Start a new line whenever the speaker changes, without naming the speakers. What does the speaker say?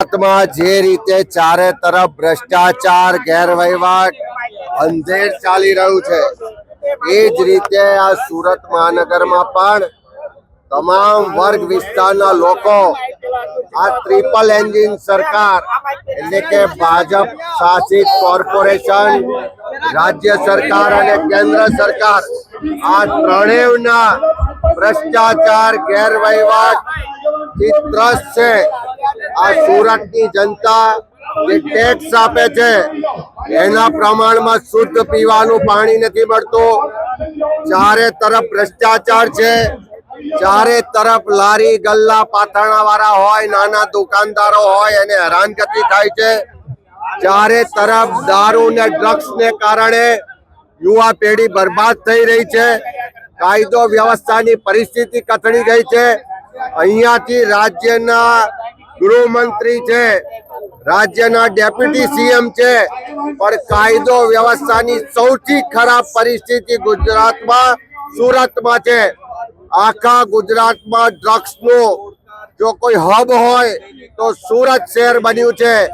ગુજરાતમાં જે રીતે ચારે તરફ ભ્રષ્ટાચાર, ગેરવહીવટ, અંધેર ચાલી રહ્યું છે, એ જ રીતે આ સુરત મહાનગરમાં પણ તમામ વર્ગ વિસ્તારના લોકો, આ ટ્રિપલ એન્જિન સરકાર, એટલે કે ભાજપ શાસિત કોર્પોરેશન, રાજ્ય સરકાર અને કેન્દ્ર સરકાર, આ ત્રણેયના ભ્રષ્ટાચાર, ગેરવહીવટ ત્રસ્ત છે. આ સુરતની જનતા જે ટેક્સ આપે છે, એના પ્રમાણમાં શુદ્ધ પીવાનું પાણી નથી મળતું. ચારે તરફ ભ્રષ્ટાચાર છે. ચારે તરફ લારી ગલ્લા પાથરણા વાળા હોય, નાના દુકાનદારો હોય, એને હેરાનગતિ થાય છે. ચારે તરફ દારૂ ને ડ્રગ્સ ને કારણે યુવા પેઢી બરબાદ થઈ રહી છે. કાયદો વ્યવસ્થાની પરિસ્થિતિ કથળી ગઈ છે. અહીંયાથી રાજ્યના ગૃહમંત્રી છે, રાજ્યના ડેપ્યુટી સીએમ છે, પણ કાયદો વ્યવસ્થાની સૌથી ખરાબ પરિસ્થિતિ ગુજરાતમાં, સુરતમાં છે. આખા ગુજરાતમાં ડ્રગ્સનો જો કોઈ હબ હોય, તો સુરત શહેર બન્યું છે.